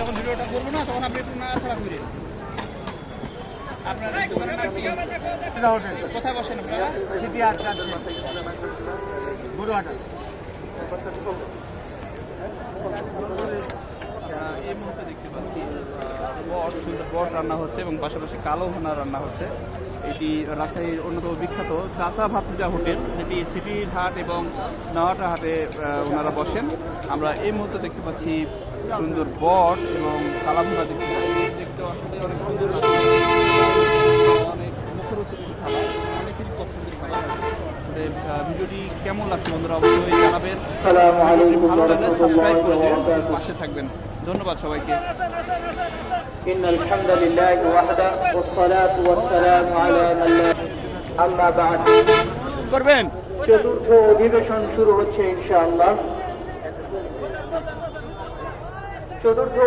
যখন ভিডিওটা করব না তখন আপনি একটু নাড়াচাড়া করে আপনার? কোথায় বসেন আপনারা আহ, এই মুহূর্তে দেখতে পাচ্ছি বট সুন্দর বট রান্না হচ্ছে এবং পাশাপাশি কালো ভুনা রান্না হচ্ছে। এটি রাজশাহীর অন্যতম বিখ্যাত চাষা ভাতুজা হোটেল যেটি সিটির হাট এবং নাওয়াটা হাটে ওনারা বসেন। আমরা এই মুহূর্তে দেখতে পাচ্ছি সুন্দর বট এবং কালা ভুনা দেখতে পাচ্ছি। দেখতে আসলে অনেক সুন্দর অনেক মুখরোচক খাবার অনেকেরই পছন্দের খাবার। ভিডিওটি কেমন লাগছে বন্ধুরা অবশ্যই জানাবেন। ভালো লাগলে সাবস্ক্রাইব করে। পাশে থাকবেন। ধন্যবাদ সবাইকে إن الحمد لله وحده والصلاة والسلام على من لا أما بعد করবেন চতুর্থ অধিবেশন শুরু হচ্ছে ইনশাআল্লাহ চতুর্থ